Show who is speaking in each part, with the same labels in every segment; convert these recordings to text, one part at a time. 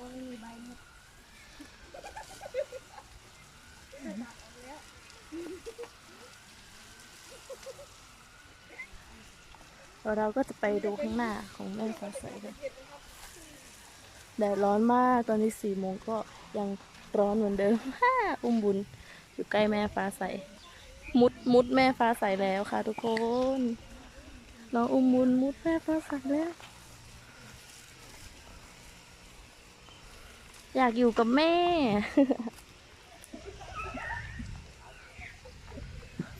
Speaker 1: มันมีใบหมด
Speaker 2: แล้วเราก็จะไปดูข้างหน้าของแม่ฟ้าใสกันแดดร้อนมากตอนนี้สี่โมงก็ยังร้อนเหมือนเดิมอุ้มบุญ อยู่ใกล้แม่ฟ้าใส มุดมุดแม่ฟ้าใสแล้วค่ะทุกคน น้องอุ้มบุญมุดแม่ฟ้าใสแล้ว อยากอยู่กับแม่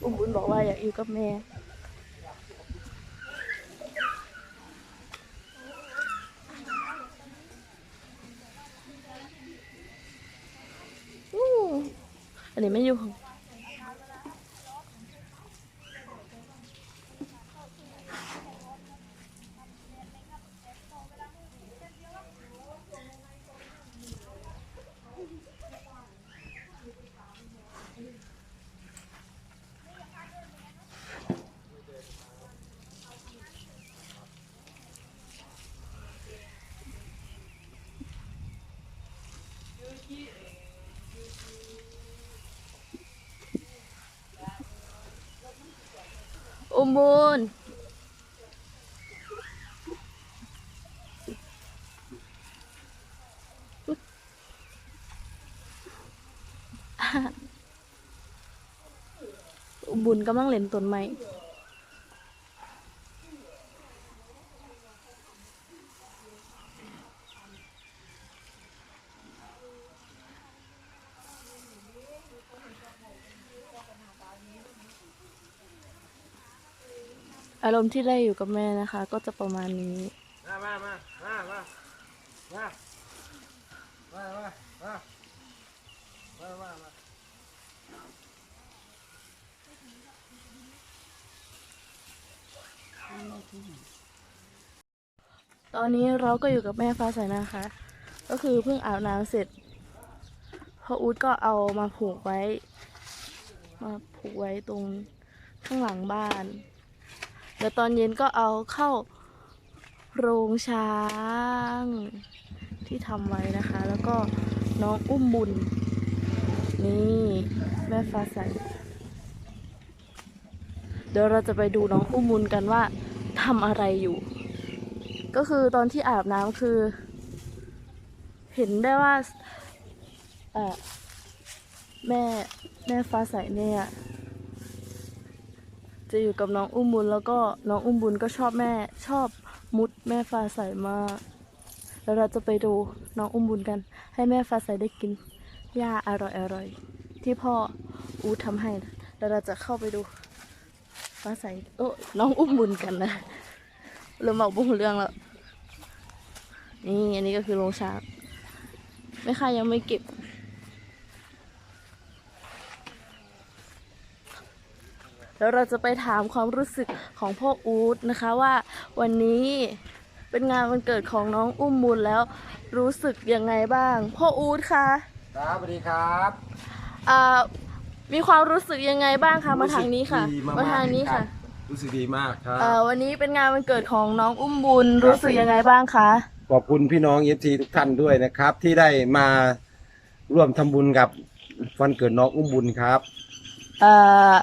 Speaker 2: อุ้มบุญบอกว่าอยากอยู่กับแม่อันนี้ไม่อยู่ของ อุมบุญอุ้มบุญกำลังเล่นต้นไม้ อารมณ์ที่ได้อยู่กับแม่นะคะ ก็จะประมาณนี้
Speaker 3: มามามามามามามามามามามามา
Speaker 2: ตอนนี้เราก็อยู่กับแม่ฟ้าใสนะคะ ก็คือเพิ่งอาบน้ำเสร็จพ่ออู๊ดก็เอามาผูกไว้ มาผูกไว้ตรงข้างหลังบ้าน แล้วตอนเย็นก็เอาเข้าโรงช้างที่ทำไว้นะคะ แล้วก็น้องอุ้มบุญ นี่แม่ฟ้าใส เดี๋ยวเราจะไปดูน้องอุ้มบุญกันว่าทำอะไรอยู่ ก็คือตอนที่อาบน้ำคือ เห็นได้ว่าแม่แม่ฟ้าใสเนี่ย จะอยู่กับน้องอุ้มบุญแล้วก็น้องอุ้มบุญก็ชอบแม่ชอบมุดแม่ฟ้าใสมากแล้วเราจะไปดูน้องอุ้มบุญกัน ให้แม่ฟ้าใสได้กินหญ้าอร่อยอร่อยที่พ่ออูทำให้นะแล้วเราจะเข้าไปดูฟ้าใสโอ้น้องอุ้มบุญกันนะเราเมาบุงเรื่องแล้วนี่อันนี้ก็คือโรงช้างแม่ค้ายังไม่เก็บ แล้วเราจะไปถามความรู้สึกของพ่ออู๊ดนะคะว่าวันนี้เป็นงานวันเกิดของน้องอุ้มบุญแล้วรู้สึกยังไงบ้าง พ่ออู๊ดคะ
Speaker 3: ครับสวัสดีครับ
Speaker 2: อ่ามีความรู้สึกยังไงบ้างคะมาทางนี้ค่ะ
Speaker 3: รู้สึกดีมาก
Speaker 2: มาทางนี้ค่ะ
Speaker 3: รู้สึกดีมากครั
Speaker 2: เอ่
Speaker 3: บ
Speaker 2: อวันนี้เป็นงานวันเกิดของน้องอุ้มบุญรู้สึกยังไงบ้างคะ
Speaker 3: ขอบคุณพี่น้องเอฟซีทุกท่านด้วยนะครับ ที่ได้มาร่วมทำบุญกับวันเกิดน้องอุ้มบุญครับ
Speaker 2: เอ่อ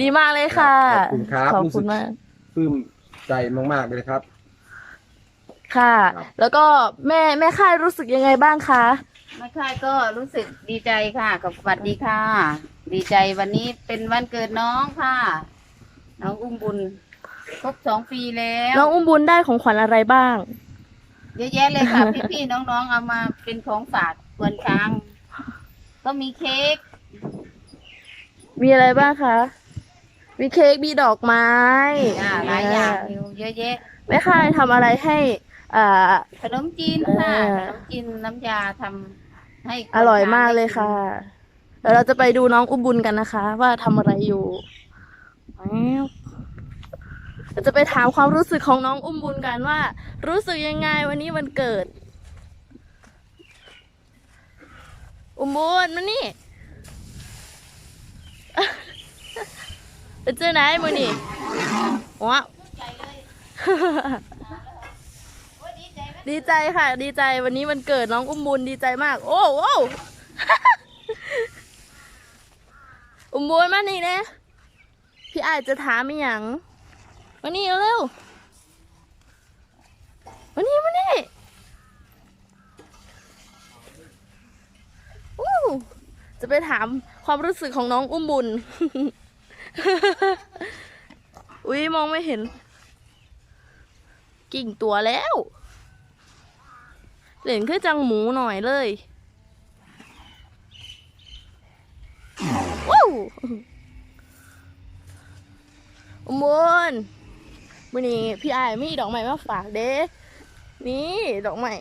Speaker 2: ดีมากเลยค่ะ
Speaker 3: ขอบคุณครับ
Speaker 2: ขอบ
Speaker 3: รู้
Speaker 2: คุ
Speaker 3: สึ
Speaker 2: ณ
Speaker 3: ก
Speaker 2: มาก
Speaker 3: ปลื้มใจมากๆเลยครับ
Speaker 2: ค่ะ
Speaker 3: ครับ
Speaker 2: แล้วก็แม่แม่ค่ายรู้สึกยังไงบ้างคะ
Speaker 4: ไม่ค่ายก็รู้สึกดีใจค่ะ กับสวัสดีค่ะ ดีใจวันนี้เป็นวันเกิดน้องค่ะ น้องอุ้มบุญครบสองปีแล้ว
Speaker 2: น้องอุ้มบุญได้ของขวัญอะไรบ้าง
Speaker 4: เยอะแยะเลยค่ะ พี่ๆน้องๆเอามาเป็นของฝากกวนช้าง ก็มีเค้ก
Speaker 2: มีอะไรบ้างคะ มีเค้กมีดอกไม้
Speaker 4: อ่าหลายอย่างอยู่เยอะแยะ
Speaker 2: แม่ค่ายทำอะไรให้อ่า
Speaker 4: ขนมจีนค่ะ
Speaker 2: เออ
Speaker 4: ขนมจีนน้ำยาทำให้กวน
Speaker 2: อร่อย
Speaker 4: ช้ง
Speaker 2: มากเลยค่ะเดี๋ยวเราจะไปดูน้องอุ้มบุญกันนะคะ ว่าทำอะไรอยู่แป๊บเราจะไปถามความรู้สึกของน้องอุ้มบุญกันว่า รู้สึกยังไงวันนี้วันเกิด อุ้มบุญมานี่ ไปเจอไหนมือนี่ว้าวดีใจค่ะ ดีใจวันนี้มันเกิดน้องอุ้มบุญดีใจมาก โอ้โอ้อุ้มบุญมานี่นะพี่อาจจะถามอีหยังมานี่เร็วมานี่มานี่อู้จะไปถามความรู้สึกของน้องอุ้มบุญ อุ้ยมองไม่เห็น กิ่งตัวแล้วเหรียญขึ้นจังหมูหน่อยเลยว้าวอุมบลวันนี้พี่ไอายมีดอกไม้มาฝากเด้ นี่ดอกไม้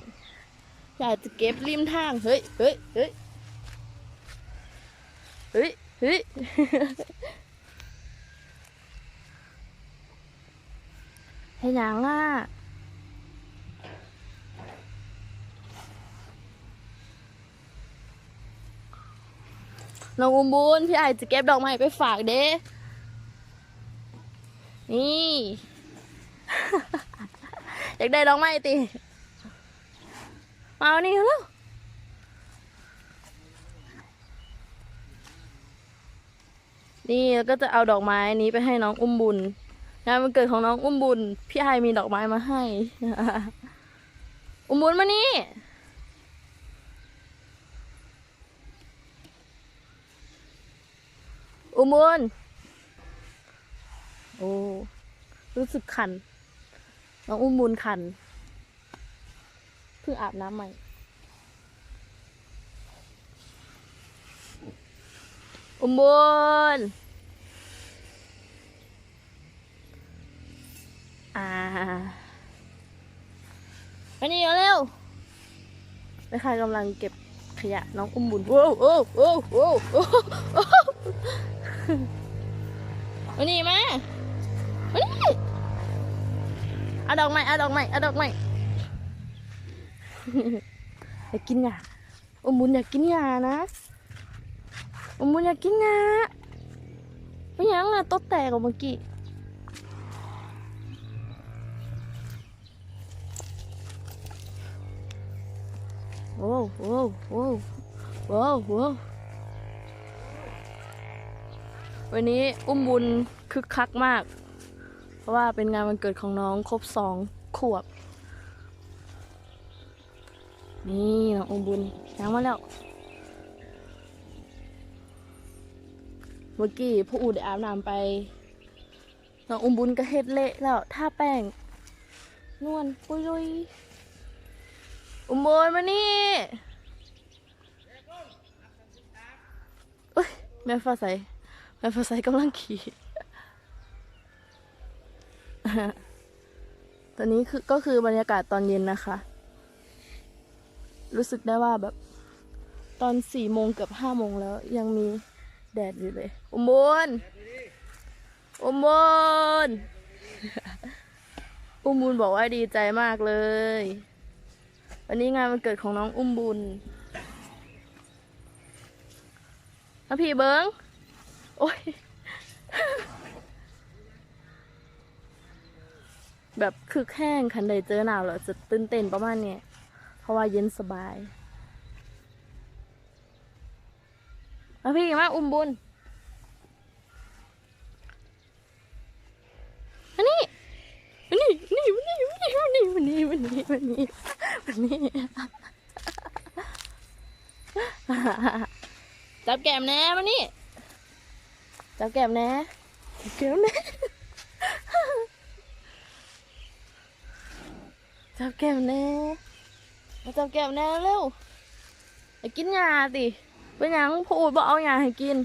Speaker 2: อยากจะเก็บริมทาง เฮ้ยเฮ้ยเฮ้ยเฮ้ยเฮ้ย ให้หยังอะน้องอุ้มบุญพี่ไอจะเก็บดอกไม้ไปฝากเด้นี่ อยากได้ดอกไม้ติมาเอานี่แล้วนี่แล้วก็จะเอาดอกไม้นี้ไปให้น้องอุ้มบุญ งานวันเกิดของน้องอุ้มบุญ พี่ไอมีดอกไม้มาให้ อุ้มบุญมานี่อุมบุญโอ้รู้สึกคัน น้องอุ้มบุญคัน เพิ่งอาบน้ำใหม่อุมบุญ อ่าอันนี้เร็วๆไม่ใครกำลังเก็บขยะน้องอุ้มบุญโอ้โอ้โอ้โอ้โอ้โอ้มานี่มามานี่เอาดอกไม้เอาดอกไม้เอาดอกไม้อยากกินหญ้าอมบุญอยากกินหญ้านะอมบุญอยากกินหญ้าไม่ยังอะต้นแตกออกเมื่อกี้ โอ้โอ้โอ้โอ้โอ้วันนี้อุ้มบุญคึกคักมาก เพราะว่าเป็นงานวันเกิดของน้องครบสองขวบ นี่น้องอุ้มบุญยังมาแล้วเมื่อกี้ผู้อูดอาบน้ำไปน้องอุ้มบุญก็เฮ็ดเละแล้วท่าแป้งนวลปุยย อุ้มบุญมานี่เอ้ยแม่ฟ้าใสแม่ฟ้าใสกำลังขี่ ตอนนี้คือก็คือบรรยากาศตอนเย็นนะคะ รู้สึกได้ว่าแบบ ตอนสี่โมงเกือบห้าโมงแล้ว ยังมีแดดอยู่เลย อุโมบุญอุโมบุญอุ้มบุญบอกว่าดีใจมากเลย วันนี้งานวันเกิดของน้องอุ้มบุญมาพี่เบิงโอ้ย แบบคือแห้งคันใดเจอหนาวแล้วจะตื่นเต้นประมาณเนี้ยเพราะว่าเย็นสบายมาพี่มาอุ้มบุญมานี่มานี่นี่มานี่มานี่มานี่มานี่มานี่ นี่ จับแก้มแน่มานี่ จับแก้มแน่จับแก้มแน่จับแก้มแน่มาจับแก้มแน่เร็วไปกินยาติเป็นยังพูดบอกเอายาให้กิน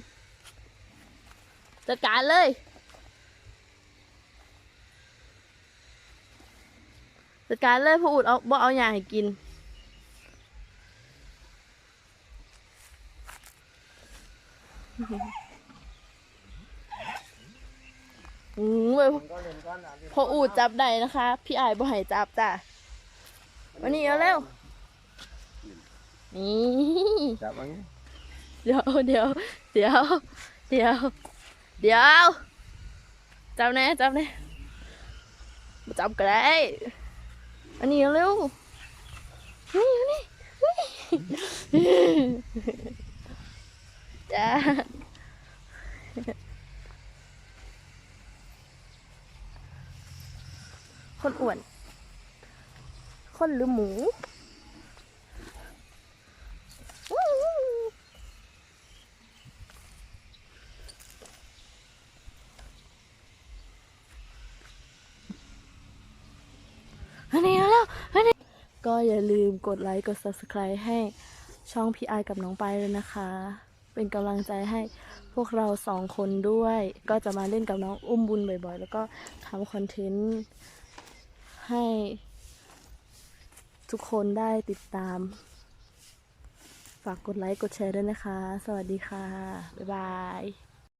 Speaker 2: จัดการเลย จัดการเลยพูดเอาบอกเอายาให้กิน อืมเว้ย
Speaker 3: ก็เล่นก้อนอะที่
Speaker 2: พออูดจับได้นะคะ พี่อายบ่ให้จับจ้ะวันนี้เอาเร็วนี่
Speaker 3: จับอันนี้
Speaker 2: เดี๋ยวเดี๋ยวเดี๋ยวเดี๋ยวเดี๋ยวจับแน่จับแน่มาจับก็ได้ อันนี้เร็วนี่นี่นี่จ้าคนอ้วน คนหรือหมูวู้วู้อันนี้เอาแล้วอันนี้ก็ อย่าลืมกดไลค์กด subscribe ให้ช่องพี่ไอกับน้องไปเลยนะคะ เป็นกำลังใจให้พวกเราสองคนด้วย ก็จะมาเล่นกับน้องอุ้มบุญบ่อยๆ แล้วก็ทำคอนเทนต์ให้ทุกคนได้ติดตาม ฝากกดไลค์กดแชร์ด้วยนะคะ สวัสดีค่ะ บ๊ายบาย